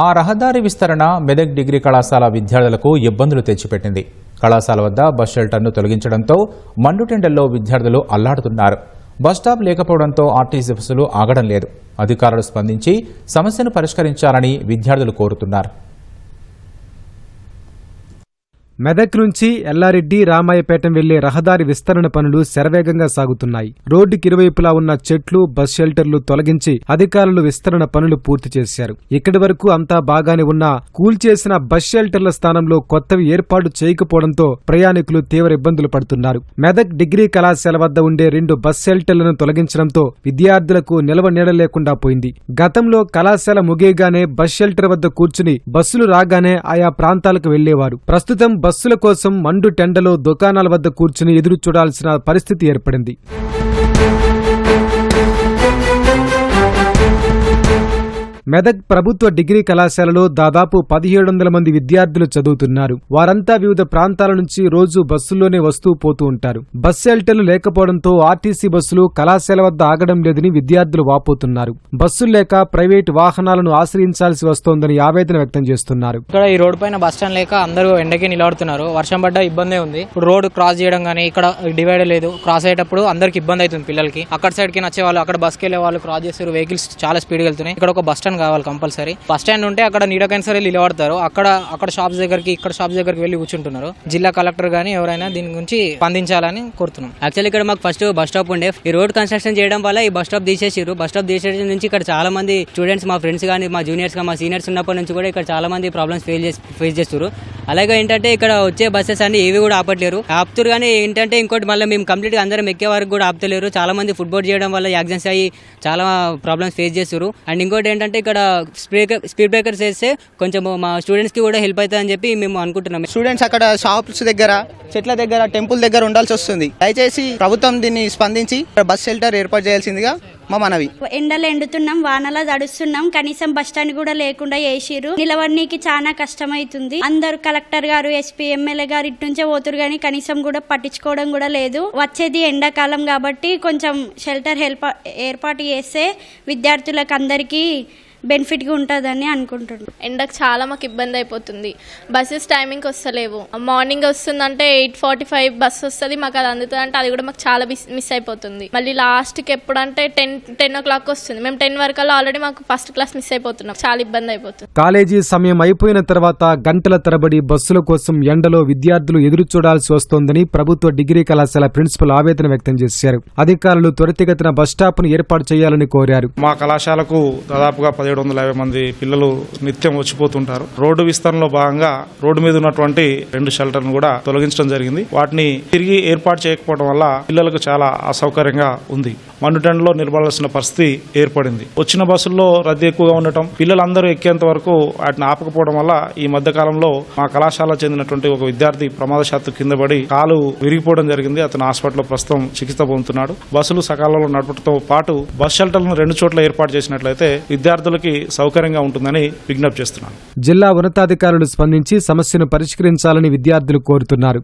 ఆ రహదారి విస్తరణ మెదక్ డిగ్రీ కళాశాల విద్యార్థులకు ఇబ్బందులు తెచ్చిపెట్టింది. కళాశాల వద్ద బస్ షెల్టర్ను తొలగించడంతో మండుటెండల్లో విద్యార్థులు అల్లాడుతున్నారు. బస్టాప్ లేకపోవడంతో ఆర్టీసీ బస్సులు ఆగడం లేదు. అధికారులు స్పందించి సమస్యను పరిష్కరించాలని విద్యార్థులు కోరుతున్నారు. మెదక్ నుంచి ఎల్లారెడ్డి రామాయపేటం వెళ్ళే రహదారి విస్తరణ పనులు శరవేగంగా సాగుతున్నాయి. రోడ్డుకి ఇరువైపులా ఉన్న చెట్లు బస్ షెల్టర్లు తొలగించి అధికారులు విస్తరణ పనులు పూర్తి చేశారు. ఇక్కడి వరకు అంతా బాగానే ఉన్నా కూల్చేసిన బస్ షెల్టర్ల స్థానంలో కొత్తవి ఏర్పాటు చేయకపోవడంతో ప్రయాణికులు తీవ్ర ఇబ్బందులు పడుతున్నారు. మెదక్ డిగ్రీ కళాశాల వద్ద ఉండే రెండు బస్ షెల్టర్లను తొలగించడంతో విద్యార్థులకు నిలవ నీడ లేకుండా పోయింది. గతంలో కళాశాల ముగియగానే బస్ షెల్టర్ వద్ద కూర్చుని బస్సులు రాగానే ఆయా ప్రాంతాలకు వెళ్ళేవారు. ప్రస్తుతం బస్సుల కోసం మండు టెండలో దుకాణాల వద్ద కూర్చుని ఎదురు చూడాల్సిన పరిస్థితి ఏర్పడింది. మెదక్ ప్రభుత్వ డిగ్రీ కళాశాలలో దాదాపు పదిహేడు వందల మంది విద్యార్థులు చదువుతున్నారు. వారంతా వివిధ ప్రాంతాల నుంచి రోజు బస్సుల్లోనే వస్తూ పోతూ ఉంటారు. బస్ షెల్టర్లు లేకపోవడంతో ఆర్టీసీ బస్సులు కళాశాల వద్ద ఆగడం లేదని విద్యార్థులు వాపోతున్నారు. బస్సులు లేక ప్రైవేటు వాహనాలను ఆశ్రయించాల్సి వస్తోందని ఆవేదన వ్యక్తం చేస్తున్నారు. ఇక్కడ ఈ రోడ్డు పైన బస్ స్టాండ్ లేక అందరూ ఎండకి నిలబడుతున్నారు. వర్షం పడ్డ ఇబ్బందే ఉంది. రోడ్డు క్రాస్ చేయడం కానీ ఇక్కడ డివైడ్ లేదు. క్రాస్ అయ్యేటప్పుడు అందరికి ఇబ్బంది అవుతుంది పిల్లలకి. అక్కడ సైడ్కి నచ్చే వాళ్ళు అక్కడ బస్కి వెళ్ళే వాళ్ళు క్రాస్ చేస్తారు. వెహికల్స్ చాలా స్పీడ్ వెళ్తున్నాయి. ఇక్కడ ఒక బస్ స్టాండ్ కావాలి కంపల్సరీ. బస్ స్టాండ్ ఉంటే అక్కడ నీడకైనా సరే నిలబడతారు. అక్కడ అక్కడ షాప్స్ దగ్గరికి ఇక్కడ షాప్స్ దగ్గరికి వెళ్ళి కూర్చుంటున్నారు. జిల్లా కలెక్టర్ గానీ ఎవరైనా దీని గురించి స్పందించాలని కోరుతున్నాం. యాక్చువల్లీ ఇక్కడ మాకు ఫస్ట్ బస్ స్టాప్ ఉండే. ఈ రోడ్ కన్స్ట్రక్షన్ చేయడం వల్ల ఈ బస్ స్టాప్ తీసేసారు బస్ స్టాప్ తీసేసిన నుంచి ఇక్కడ చాలా మంది స్టూడెంట్స్ మా ఫ్రెండ్స్ కానీ మా జూనియర్స్ కానీ మా సీనియర్స్ ఉన్నప్పటి నుంచి కూడా ఇక్కడ చాలా మంది ప్రాబ్లమ్స్ ఫేస్ చేసి ఫేస్ చేస్తారు అలాగే ఏంటంటే ఇక్కడ వచ్చే బస్సెస్ అన్ని ఏవి కూడా ఆపట్లేరు. ఆపుతారు కానీ ఏంటంటే ఇంకోటి మళ్ళీ మేము కంప్లీట్గా అందరం ఎక్కే వరకు కూడా ఆపుతలేరు. చాలా మంది ఫుట్బాల్ చేయడం వల్ల యాక్సిడెంట్స్ అయ్యి చాలా ప్రాబ్లమ్స్ ఫేస్ చేస్తారు. అండ్ ఇంకోటి ఏంటంటే ఇక్కడ స్పీడ్ స్పీడ్ బ్రేకర్స్ వేస్తే కొంచెం మా స్టూడెంట్స్కి కూడా హెల్ప్ అవుతుందని చెప్పి మేము అనుకుంటున్నాం. స్టూడెంట్స్ అక్కడ షాప్స్ దగ్గర చెట్ల దగ్గర టెంపుల్ దగ్గర ఉండాల్సి వస్తుంది. దయచేసి ప్రభుత్వం దీన్ని స్పందించి బస్ షెల్టర్ ఏర్పాటు చేయాల్సిందిగా మా మనవి. ఎండలు ఎండుతున్నాం వానలా తడుస్తున్నాం కనీసం బస్ స్టాండ్ కూడా లేకుండా వేసిరు నిలవడానికి చాలా కష్టమైతుంది. అందరు కలెక్టర్ గారు ఎస్పీ ఎమ్మెల్యే గారు ఇటు నుంచే పోతురు కానీ కనీసం కూడా పట్టించుకోవడం కూడా లేదు. వచ్చేది ఎండాకాలం కాబట్టి కొంచెం షెల్టర్ హెల్ప్ ఏర్పాటు చేస్తే విద్యార్థులకు అందరికీ బెనిఫిట్గా ఉంటుందని అనుకుంటున్నాను ఎండకు చాలా మాకు ఇబ్బంది అయిపోతుంది. బస్సెస్ టైమింగ్కి వస్తలేవు. మార్నింగ్ వస్తుందంటే ఎయిట్ ఫార్టీ ఫైవ్ బస్ వస్తుంది మాకు అది అందుతుంది అంటే అది కూడా మాకు చాలా మిస్ మిస్ అయిపోతుంది. మళ్ళీ లాస్ట్కి ఎప్పుడంటే టెన్ టెన్ ఓ క్లాక్ వస్తుంది. మేము టెన్ వరకు ఆల్రెడీ మాకు ఫస్ట్ క్లాస్ మిస్ అయిపోతున్నాం. చాలా ఇబ్బంది అయిపోతుంది. కాలేజీ సమయం అయిపోయిన తర్వాత గంటల తరబడి బస్సుల కోసం ఎండలో విద్యార్థులు ఎదురు చూడాల్సి వస్తోందని ప్రభుత్వ డిగ్రీ కళాశాల ప్రిన్సిపల్ ఆవేదన వ్యక్తం చేశారు. అధికారులు త్వరితగతిన బస్ స్టాప్ను ఏర్పాటు చేయాలని కోరారు. మా కళాశాలకు దాదాపుగా పదిహేడు వందల యాభై మంది పిల్లలు నిత్యం వచ్చిపోతుంటారు. రోడ్డు విస్తరణలో భాగంగా రోడ్డు మీద ఉన్నటువంటి రెండు షెల్టర్ను కూడా తొలగించడం జరిగింది. వాటిని తిరిగి ఏర్పాటు చేయకపోవడం వల్ల పిల్లలకు చాలా అసౌకర్యంగా ఉంది. మండుటెండలో నిలబడాల్సిన పరిస్థితి ఏర్పడింది. వచ్చిన బస్సుల్లో రద్దీ ఎక్కువగా ఉండటం పిల్లలందరూ ఎక్కేంత వరకు వాటిని ఆపకపోవడం వల్ల ఈ మధ్య కాలంలో మా కళాశాల చెందినటువంటి ఒక విద్యార్థి ప్రమాదశాత్తు కింద పడి కాలు విరిగిపోవడం జరిగింది. అతను హాస్పిటల్లో ప్రస్తుతం చికిత్స పొందుతున్నాడు. బస్సులు సకాలంలో నడపడంతో పాటు బస్ షెల్టర్లను రెండు చోట్ల ఏర్పాటు చేసినట్లయితే విద్యార్థులకి సౌకర్యంగా ఉంటుందని విజ్ఞప్తి చేస్తున్నాను. జిల్లా ఉన్నతాధికారులు స్పందించి సమస్యను పరిష్కరించాలని విద్యార్థులు కోరుతున్నారు.